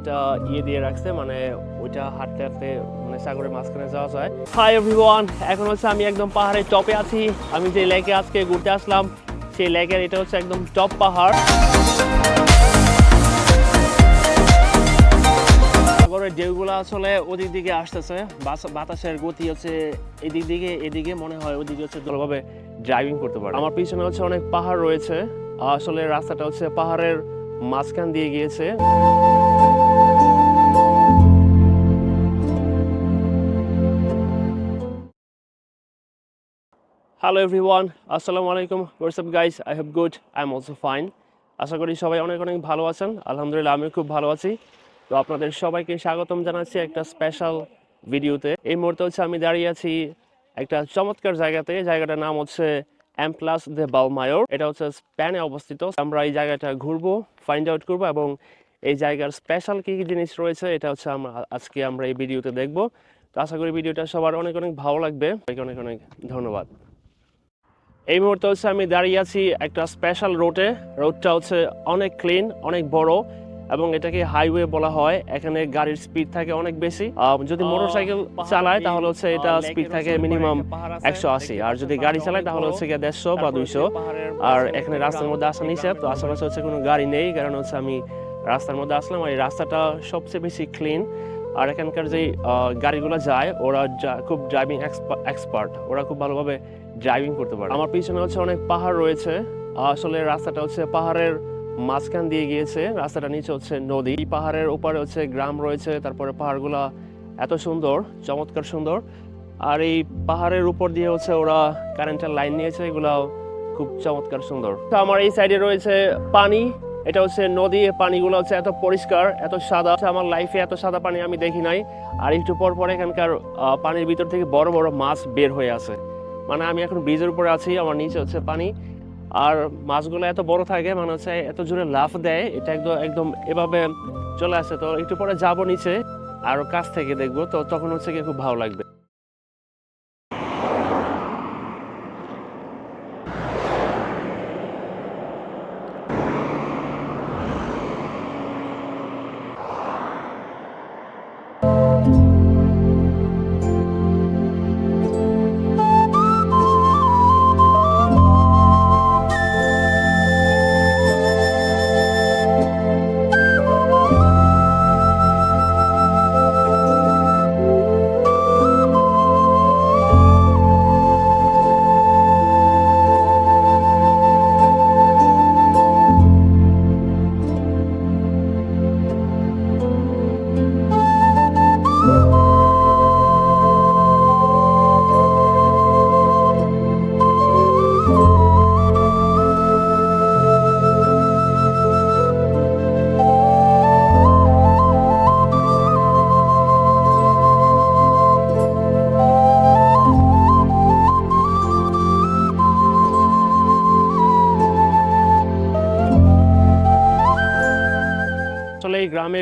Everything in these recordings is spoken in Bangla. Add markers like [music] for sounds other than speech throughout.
একটা ইয়ে দিয়ে রাখছে মানে ওইটা হাঁটতে হাঁটতে মানে সাগরের মাঝখানে যাওয়া যায়। হাই এভরিওয়ান এখন হচ্ছে আমি একদম পাহাড়ের টপে আছি। আমি যে লেকে আজকে ঘুরতে আসলাম সেই লেকের এটা হচ্ছে একদম টপ পাহাড়। সাগরের ঢেউগুলো আসলে ওদিক দিকে আসতেছে বাতাসের গতি হচ্ছে এদিক দিকে এদিকে মনে হয় ওদিকে হচ্ছে ভালোভাবে ড্রাইভিং করতে পারে আমার পিছনে হচ্ছে অনেক পাহাড় রয়েছে আসলে রাস্তাটা হচ্ছে পাহাড়ের মাঝখান দিয়ে গিয়েছে। হ্যালো এভরিওয়ান আসসালামু আলাইকুম what's up guys I have good I am also fine আশা করি সবাই অনেক অনেক ভালো আছেন। আলহামদুলিল্লাহ আমি খুব ভালো আছি। তো আপনাদের সবাইকে স্বাগতম জানাচ্ছি একটা স্পেশাল ভিডিওতে এই মুহূর্তে হচ্ছে আমি দাঁড়িয়ে আছি একটা চমৎকার জায়গাতে। জায়গাটার নাম হচ্ছে এম প্লাস দে বাউমায়োর এটা হচ্ছে স্প্যানে অবস্থিত। আমরা এই জায়গাটা ঘুরবো ফাইন্ড আউট করব এবং এই জায়গার স্পেশাল কী কী জিনিস রয়েছে, এটা হচ্ছে আমরা আজকে আমরা এই ভিডিওতে দেখব। তো আশা করি ভিডিওটা সবার অনেক অনেক ভালো লাগবে। অনেক অনেক ধন্যবাদ। এই মুহূর্তে হচ্ছে আমি দাঁড়িয়ে আছি একটা স্পেশাল রোডে রোডটা হচ্ছে অনেক ক্লিন অনেক বড় এবং এটাকে হাইওয়ে বলা হয়। এখানে গাড়ির স্পিড থাকে অনেক বেশি। যদি মোটরসাইকেল চালায় তাহলে হচ্ছে এটা স্পিড থাকে মিনিমাম একশো আশি। আর যদি গাড়ি চালায় তাহলে হচ্ছে গিয়ে দেড়শো বা দুইশো। আর এখানে রাস্তার মধ্যে আসা নিষেধ। তো আশেপাশে হচ্ছে কোনো গাড়ি নেই কারণ হচ্ছে আমি রাস্তার মধ্যে আসলাম। আর এই রাস্তাটা সবচেয়ে বেশি ক্লিন আর এখানকার যে আহ, গাড়িগুলো যায় ওরা খুব ড্রাইভিং এক্সপার্ট ওরা খুব ভালোভাবে ড্রাইভিং করতে পারে। আমার পিছনে হচ্ছে অনেক পাহাড় রয়েছে। আসলে রাস্তাটা হচ্ছে পাহাড়ের মাঝখান দিয়ে গিয়েছে রাস্তাটা নিচে হচ্ছে নদী। পাহাড়ের উপরে হচ্ছে গ্রাম রয়েছে তারপরে পাহাড়গুলা এত সুন্দর চমৎকার সুন্দর। আর এই পাহাড়ের উপর দিয়ে হচ্ছে ওরা কারেন্টের লাইন নিয়েছে এগুলা খুব চমৎকার সুন্দর। তো আমার এই সাইডে রয়েছে পানি। এটা হচ্ছে নদী, পানিগুলো হচ্ছে এত পরিষ্কার, এত সাদা। আমার লাইফে এত সাদা পানি আমি দেখি নাই। আর একটু পর পর এখানকার পানির ভিতর থেকে বড় বড় মাছ বের হয়ে আছে মানে আমি এখন ব্রিজের উপরে আছি, আমার নিচে হচ্ছে পানি। আর মাছগুলো এত বড় থাকে মানে হচ্ছে এত জোরে লাফ দেয়, এটা একদম একদম এভাবে চলে আসে। তো একটু পরে যাব নিচে, আরও কাছ থেকে দেখব। তো তখন হচ্ছে কি খুব ভালো লাগবে।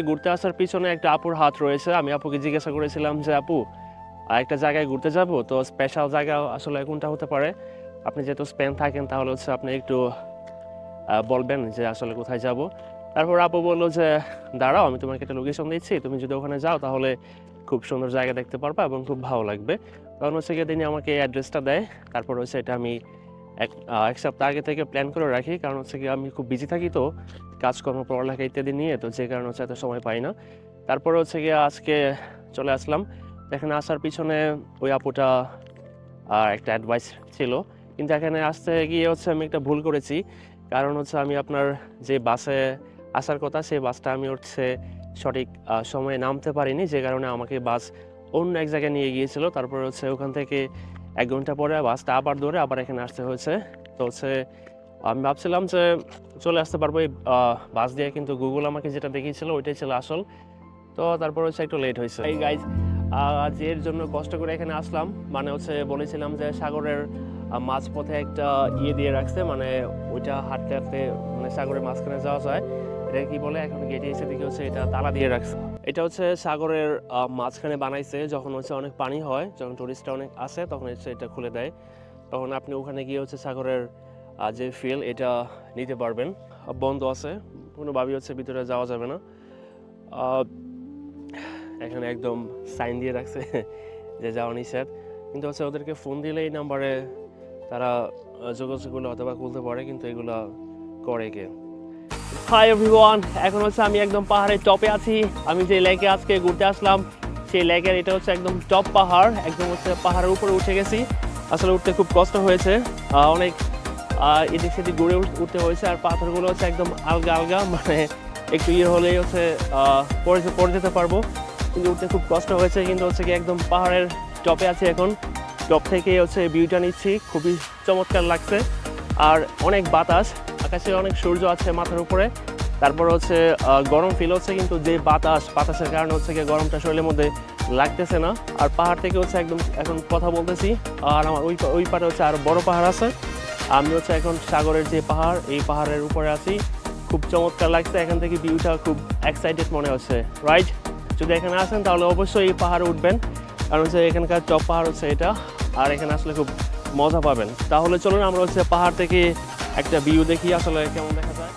ঘুরতে আসার পিছনে একটা আপুর হাত রয়েছে। আমি আপুকে জিজ্ঞাসা করেছিলাম যে, আপু একটা জায়গায় ঘুরতে যাব? তো স্পেশাল জায়গা আসলে কোনটা হতে পারে? আপনি যেহেতু স্পেন থাকেন, তাহলে হচ্ছে আপনি একটু বলবেন যে আসলে কোথায় যাব? তারপর আপু বলল যে, দাঁড়াও, আমি তোমাকে একটা লোকেশন দিচ্ছি। তুমি যদি ওখানে যাও, তাহলে খুব সুন্দর জায়গা দেখতে পারবা এবং খুব ভালো লাগবে। তখন হচ্ছে গিয়ে তিনি আমাকে অ্যাড্রেসটা দেয়। তারপর হচ্ছে এটা আমি এক এক সপ্তাহ আগে থেকে প্ল্যান করে রাখি। কারণ হচ্ছে কি আমি খুব বিজি থাকি তো। কাজকর্ম, পড়ালেখা ইত্যাদি নিয়ে, তো যে কারণে হচ্ছে এত সময় পাই না। তারপরে হচ্ছে গিয়ে আজকে চলে আসলাম। এখানে আসার পিছনে ওই আপুটা একটা অ্যাডভাইস ছিল। কিন্তু এখানে আসতে গিয়ে হচ্ছে আমি একটা ভুল করেছি। কারণ হচ্ছে আমি আপনার যে বাসে আসার কথা, সেই বাসটা আমি হচ্ছে সঠিক সময়ে নামতে পারিনি। যে কারণে আমাকে বাস অন্য এক জায়গায় নিয়ে গিয়েছিল। তারপরে হচ্ছে ওখান থেকে এক ঘণ্টা পরে বাসটা আবার ধরে আবার এখানে আসতে হয়েছে। তো হচ্ছে আমি ভাবছিলাম যে চলে আসতে পারব এই বাস দিয়ে, কিন্তু গুগল আমাকে যেটা দেখিয়েছিল, ওইটাই ছিল আসল। তো তারপর হচ্ছে একটু লেট হয়েছে। এই গাইজ আজ এর জন্য কষ্ট করে এখানে আসলাম। মানে হচ্ছে বলেছিলাম যে সাগরের মাঝপথে একটা ইয়ে দিয়ে রাখছে মানে ওইটা হাঁটতে হাঁটতে মানে সাগরের মাঝখানে যাওয়া যায়। এটা কি বলে? এখন গেটে এসে দেখি হচ্ছে এটা তালা দিয়ে রাখছে। এটা হচ্ছে সাগরের মাঝখানে বানাইছে, যখন হচ্ছে অনেক পানি হয়, যখন টুরিস্টরা অনেক আসে, তখন হচ্ছে এটা খুলে দেয়। তখন আপনি ওখানে গিয়ে হচ্ছে সাগরের যে ফিল এটা নিতে পারবেন। বন্ধ আছে কোনোভাবেই হচ্ছে ভিতরে যাওয়া যাবে না। এখানে একদম সাইন দিয়ে রাখছে [laughs] যে যাওয়া নিষেধ। কিন্তু হচ্ছে ওদেরকে ফোন দিলে এই নাম্বারে তারা যোগাযোগগুলো অথবা খুলতে পারে, কিন্তু এগুলো করে কে? হাই এভরিওয়ান এখন হচ্ছে আমি একদম পাহাড়ের টপে আছি। আমি যে লেকে আজকে ঘুরতে আসলাম, সেই লেকের এটা হচ্ছে একদম টপ পাহাড়। একদম হচ্ছে পাহাড়ের উপরে উঠে গেছি। আসলে উঠতে খুব কষ্ট হয়েছে। অনেক আহ, এদিক সেদিক ঘুরে উঠ- উঠতে হয়েছে আর পাথরগুলো হচ্ছে একদম আলগা আলগা মানে একটু ইয়ে হলেই হচ্ছে পড়ে পড়ে যেতে পারব। কিন্তু উঠতে খুব কষ্ট হয়েছে কিন্তু হচ্ছে কি একদম পাহাড়ের টপে আছি এখন। টপ থেকে হচ্ছে ভিউটা নিচ্ছি খুবই চমৎকার লাগছে। আর অনেক বাতাস আকাশে অনেক সূর্য আছে মাথার উপরে। তারপর হচ্ছে গরম ফিল হচ্ছে কিন্তু যে বাতাস বাতাসের কারণে হচ্ছে কি গরমটা শরীরের মধ্যে লাগতেছে না। আর পাহাড় থেকে হচ্ছে একদম এখন কথা বলতেছি আর আমার ওই ওই পারে হচ্ছে আর বড় পাহাড় আছে। আমি হচ্ছে এখন সাগরের যে পাহাড়, এই পাহাড়ের উপরে আছি। খুব চমৎকার লাগছে, এখান থেকে ভিউটা খুব এক্সাইটেড মনে হচ্ছে রাইট যদি এখানে আসেন তাহলে অবশ্যই এই পাহাড়ে উঠবেন। কারণ হচ্ছে এখানকার টপ পাহাড় হচ্ছে এটা, আর এখানে আসলে খুব মজা পাবেন। তাহলে চলুন আমরা হচ্ছে পাহাড় থেকে একটা ভিউ দেখি, আসলে কেমন দেখা যায়।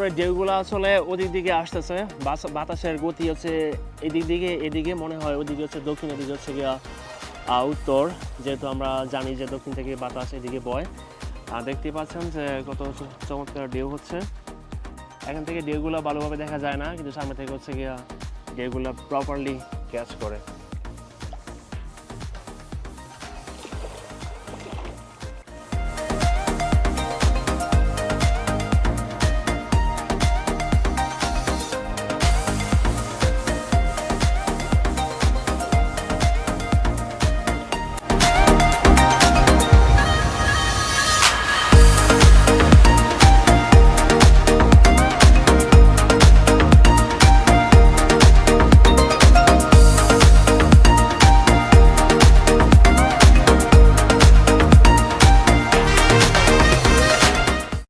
সাগরের ঢেউগুলো আসলে ওদিক দিকে আসতেছে বাতাসের গতি হচ্ছে এদিক দিকে, এদিকে মনে হয় ওদিকে হচ্ছে দক্ষিণ, এদিকে হচ্ছে গিয়া উত্তর। যেহেতু আমরা জানি যে দক্ষিণ থেকে বাতাস এদিকে বয়। আর দেখতে পাচ্ছেন যে কত চমৎকার ঢেউ হচ্ছে। এখান থেকে ঢেউগুলো ভালোভাবে দেখা যায় না, কিন্তু সামনে থেকে হচ্ছে গিয়া ঢেউগুলো প্রপারলি ক্যাচ করে।